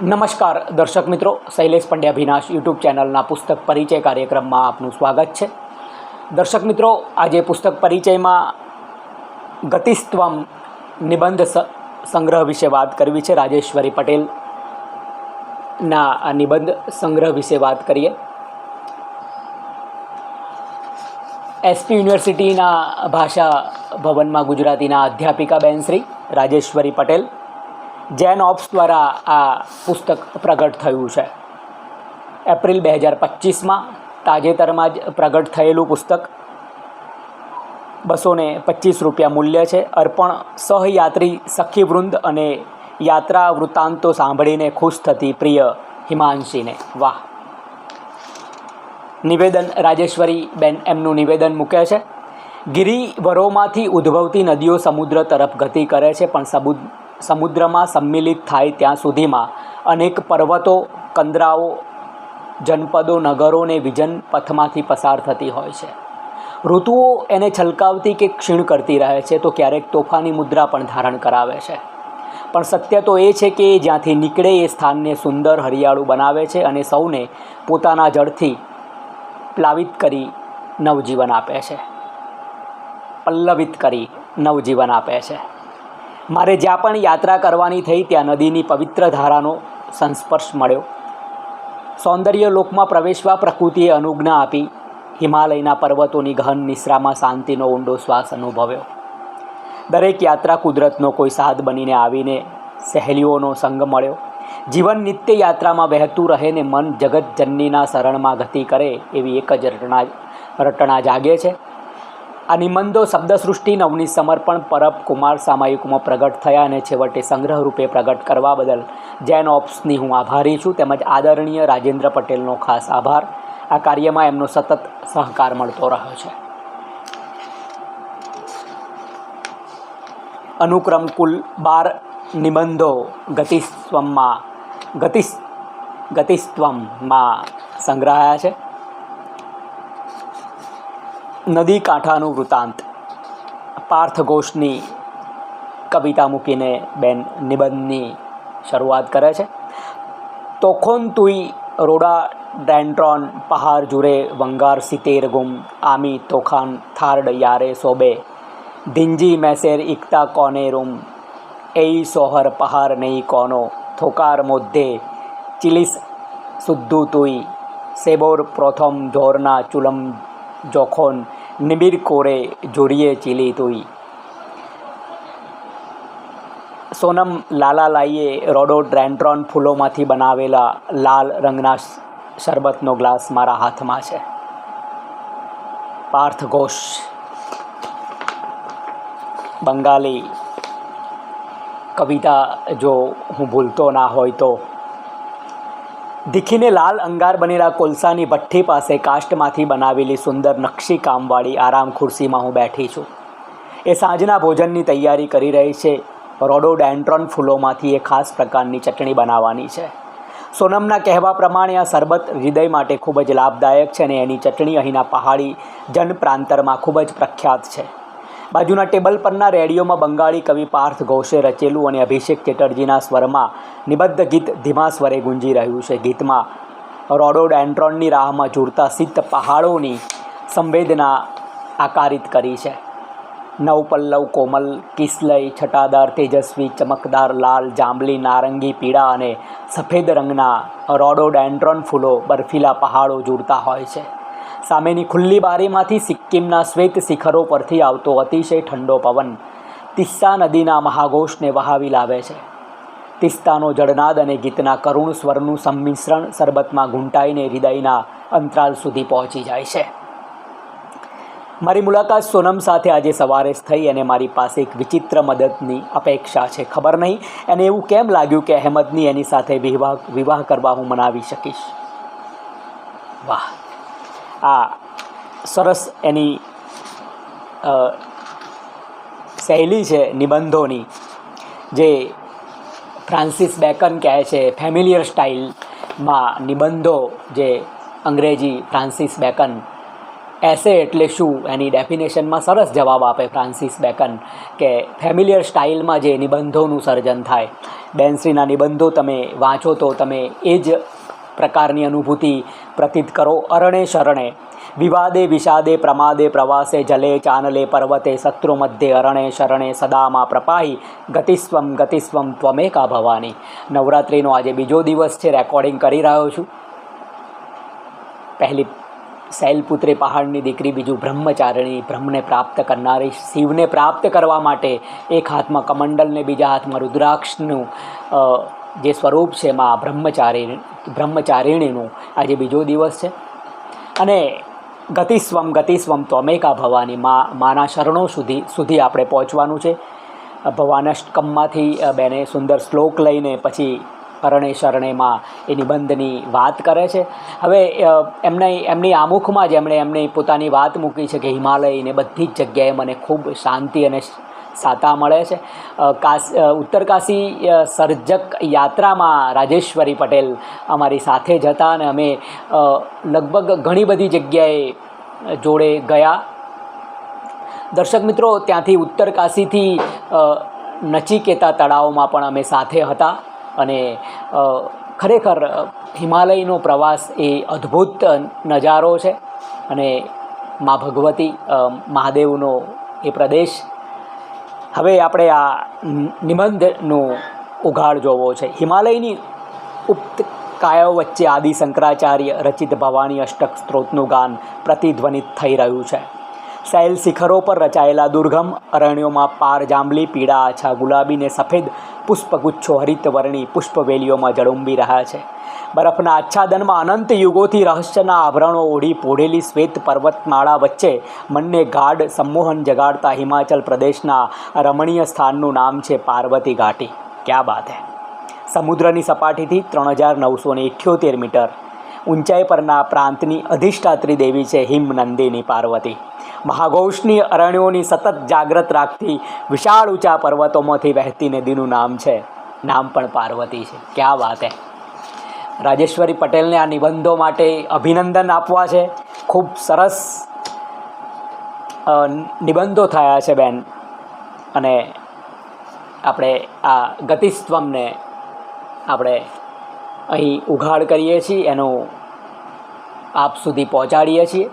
નમસ્કાર દર્શક મિત્રો, શૈલેષ પંડ્યા અભિનાશ યુટ્યુબ ચેનલના પુસ્તક પરિચય કાર્યક્રમમાં આપનું સ્વાગત છે. દર્શક મિત્રો, આજે પુસ્તક પરિચયમાં ગતિસ્ત્વમ નિબંધ સંગ્રહ વિશે વાત કરવી છે. રાજેશ્વરી પટેલના આ નિબંધ સંગ્રહ વિશે વાત કરીએ. એસપી યુનિવર્સિટીના ભાષા ભવનમાં ગુજરાતીના અધ્યાપિકા બેન શ્રી રાજેશ્વરી પટેલ જેન ઓપ્સ દ્વારા આ પુસ્તક પ્રગટ થયું છે. એપ્રિલ બે હજાર પચીસમાં તાજેતરમાં જ પ્રગટ થયેલું પુસ્તક બસો ને પચીસ રૂપિયા મૂલ્ય છે. અર્પણ સહયાત્રી સખીવૃંદ અને યાત્રા વૃત્તાંતો સાંભળીને ખુશ થતી પ્રિય હિમાંશીને. વાહ! નિવેદન રાજેશ્વરી બેન એમનું નિવેદન મૂકે છે. ગિરિવરોમાંથી ઉદ્ભવતી નદીઓ સમુદ્ર તરફ ગતિ કરે છે, પણ સમુદ સમુદ્રમાં સંમિલિત થાય ત્યાં સુધીમાં અનેક પર્વતો, કંદરાઓ, જનપદો નગરોને વિજન પથમાંથી પસાર થતી હોય છે. ઋતુઓ એને છલકાવતી કે ક્ષીણ કરતી રહે છે તો ક્યારેક તોફાની મુદ્રા પણ ધારણ કરાવે છે. પણ સત્ય તો એ છે કે જ્યાંથી નીકળે એ સ્થાનને સુંદર હરિયાળું બનાવે છે અને સૌને પોતાના જળથી પ્લાવિત કરી નવજીવન આપે છે. પલ્લવિત કરી નવજીવન આપે છે. મારે જ્યાં પણ યાત્રા કરવાની થઈ ત્યાં નદીની પવિત્ર ધારાનો સંસ્પર્શ મળ્યો. સૌંદર્ય લોકમાં પ્રવેશવા પ્રકૃતિએ અનુજ્ઞા આપી. હિમાલયના પર્વતોની ગહન નિશ્રામાં શાંતિનો ઊંડો શ્વાસ અનુભવ્યો. દરેક યાત્રા કુદરતનો કોઈ સાધ બનીને આવીને સહેલીઓનો સંગ મળ્યો. જીવન નિત્ય યાત્રામાં વહેતું રહે ને મન જગતજનનીના શરણમાં ગતિ કરે એવી એક જ રટણા રટણા જાગે છે. આ નિબંધો શબ્દસૃષ્ટિ નવની સમર્પણ પરબ કુમાર સામાયિકમાં પ્રગટ થયા અને છેવટે સંગ્રહ રૂપે પ્રગટ કરવા બદલ જૈન ઓપ્સની હું આભારી છું. તેમજ આદરણીય રાજેન્દ્ર પટેલનો ખાસ આભાર. આ કાર્યમાં એમનો સતત સહકાર મળતો રહ્યો છે. અનુક્રમ કુલ બાર નિબંધો ગતિસ્વમમાં ગતિસ ગતિસ્ત્વમમાં સંગ્રહાયા છે. નદી કાંઠાનું વૃતાંત પાર્થ ઘોષની કવિતા મૂકીને બેન નિબંધની શરૂઆત કરે છે. તોખોન તુઈ રોડા ડેન્ટ્રોન પહાર જુરે વંગાર સિતેર ગુમ આમી તોખાન થાર્ડ યારે સોબે. ધીંજી મેસેર ઇકતા કોને રૂમ એઈ સોહર પહાર નહીં કોનો થોકાર મોદ્ધે. ચિલિસ સુદ્ધુ તુઈ સેબોર પ્રથમ ઢોરના ચુલમ જોખોન નિબિર કોરે જોડીએ ચીલી તોઈ. સોનમ લાલા લાઈએ રોડો ડ્રેન્ટ્રોન ફૂલોમાંથી બનાવેલા લાલ રંગના શરબતનો ગ્લાસ મારા હાથમાં છે. પાર્થ ઘોષ. બંગાળી કવિતા જો હું ભૂલતો ના હોય તો દીખીને લાલ અંગાર બનેલા કોલસાની ભઠ્ઠી પાસે કાષ્ટમાંથી બનાવેલી સુંદર નકશી કામવાળી આરામ ખુરશીમાં હું બેઠી છું. એ સાંજના ભોજનની તૈયારી કરી રહી છે. રોડોડેન્ટ્રોન ફૂલોમાંથી એ ખાસ પ્રકારની ચટણી બનાવવાની છે. સોનમના કહેવા પ્રમાણે આ શરબત હૃદય માટે ખૂબ જ લાભદાયક છે અને એની ચટણી અહીંના પહાડી જનપ્રાંતરમાં ખૂબ જ પ્રખ્યાત છે. બાજુના ટેબલ પરના રેડિયોમાં બંગાળી કવિ પાર્થ ઘોષે રચેલું અને અભિષેક ચેટર્જીના સ્વરમાં નિબદ્ધ ગીત ધીમા સ્વરે ગુંજી રહ્યું છે. ગીતમાં રોડોડેન્ડ્રોનની રાહમાં ઝૂરતા સિદ્ધ પહાડોની સંવેદના આકારિત કરી છે. નવપલ્લવ, કોમલ કિસલય છટાદાર, તેજસ્વી, ચમકદાર, લાલ, જાંબલી, નારંગી, પીળા અને સફેદ રંગના રોડોડેન્ડ્રોન ફૂલો બર્ફીલા પહાડો જુડતા હોય છે. સામેની ખુલ્લી બારીમાંથી સિક્કિમના શ્વેત શિખરો પરથી આવતો અતિશય ઠંડો પવન તિસ્સા નદીના મહાઘોષને વહાવી લાવે છે. તિસ્તાનો જળનાદ અને ગીતના કરુણ સ્વરનું સંમિશ્રણ શરબતમાં ઘૂંટાઈને હૃદયના અંતરાલ સુધી પહોંચી જાય છે. મારી મુલાકાત સોનમ સાથે આજે સવારે જ થઈ અને મારી પાસે એક વિચિત્ર મદદની અપેક્ષા છે. ખબર નહીં, એને એવું કેમ લાગ્યું કે અહેમદની એની સાથે વિવાહ વિવાહ કરવા હું મનાવી શકીશ? વાહ! આ સરસ એની શૈલી છે નિબંધોની, જે ફ્રાન્સિસ બેકન કહે છે ફેમિલિયર સ્ટાઇલમાં નિબંધો જે અંગ્રેજી ફ્રાન્સિસ બેકન એસે એટલે શું એની ડેફિનેશનમાં સરસ જવાબ આપે ફ્રાન્સિસ બેકન કે ફેમિલિયર સ્ટાઇલમાં જે નિબંધોનું સર્જન થાય, બેન્સીના નિબંધો તમે વાંચો તો તમે એ જ પ્રકારની અનુભૂતિ પ્રતીત કરો અરણે શરણે. વિવાદે વિષાદે પ્રમાદે પ્રવાસે જલે ચાનલે પર્વતે શત્રુ મધ્યે અરણે શરણે સદામાં પ્રપાહી. ગતિસ્વમ ગતિસ્વમ ત્વમેકા ભવાની. નવરાત્રિનો આજે બીજો દિવસ છે રેકોર્ડિંગ કરી રહ્યો છું. પહેલી શૈલપુત્રી પહાડની દીકરી, બીજું બ્રહ્મચારિણી, બ્રહ્મને પ્રાપ્ત કરનારી શિવને પ્રાપ્ત કરવા માટે એક હાથમાં કમંડલને, બીજા હાથમાં રુદ્રાક્ષનું જે સ્વરૂપ છે એમાં બ્રહ્મચારી, બ્રહ્મચારિણીનું, આજે બીજો દિવસ છે. અને ગતિસ્વમ ગતિસ્વમ ત્વમેકા ભવાની મા, માના શરણો સુધી સુધી આપણે પહોંચવાનું છે. ભવાનષ્ટકમમાંથી બેને સુંદર શ્લોક લઈને પછી અરણે શરણેમાં એ નિબંધની વાત કરે છે. હવે એમને, એમની આમુખમાં જ એમણે એમની પોતાની વાત મૂકી છે કે હિમાલયને બધી જ જગ્યાએ મને ખૂબ શાંતિ અને સાતા મળે છે. કાશ અ, ઉત્તરકાશી સર્જક યાત્રામાં રાજેશ્વરી પટેલ અમારી સાથે જ હતા અને અમે લગભગ ઘણી બધી જગ્યાએ જોડે ગયા. દર્શક મિત્રો ત્યાંથી ઉત્તરકાશીથી નચિકેતા તળાવમાં પણ અમે સાથે હતા અને ખરેખર હિમાલયનો પ્રવાસ એ અદ્ભુત નજારો છે અને મા ભગવતી મહાદેવનો એ પ્રદેશ હવે આપણે આ નિબંધનું ઉઘાડ જોવો છે. હિમાલયની ઉપ્ત કાયો વચ્ચે આદિ શંકરાચાર્ય રચિત ભવાની અષ્ટક સ્ત્રોતનું ગાન પ્રતિધ્વનિત થઈ રહ્યું છે. શૈલ શિખરો પર રચાયેલા દુર્ગમ, અરણ્યોમાં પાર જાંબલી, પીળા આછા ગુલાબી ને સફેદ પુષ્પગુચ્છો હરિતવર્ણી પુષ્પવેલીઓમાં જળુંબી રહ્યા છે. બરફના આચ્છાદનમાં અનંત યુગોથી રહસ્યના આભરણો ઓઢી પોઢેલી શ્વેત પર્વતમાળા વચ્ચે મનને ગાઢ સંમોહન જગાડતા હિમાચલ પ્રદેશના રમણીય સ્થાનનું નામ છે પાર્વતી ઘાટી. ક્યાં બાત હે? સમુદ્રની સપાટીથી ત્રણ હજાર નવસો ને મીટર. ઊંચાઈ પરના પ્રાંતની અધિષ્ઠાત્રી દેવી છે હિમનંદિની પાર્વતી. મહાઘોષની અરણ્યોની સતત જાગ્રત રાખતી વિશાળ ઊંચા પર્વતોમાંથી વહેતી નદીનું નામ છે, નામ પણ પાર્વતી છે. ક્યાં વાત હે? રાજેશ્વરી પટેલને આ નિબંધો માટે અભિનંદન આપવા છે. ખૂબ સરસ નિબંધો થયા છે બેન. અને આપણે આ ગતિસ્તમને આપણે અહીં ઉઘાડ કરીએ છીએ. એનું આપ સુધી પહોંચાડીએ છીએ.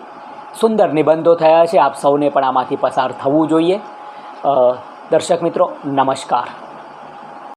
સુંદર નિબંધો થયા છે. આપ સૌને પણ આમાંથી પસાર થવું જોઈએ. દર્શક મિત્રો નમસ્કાર.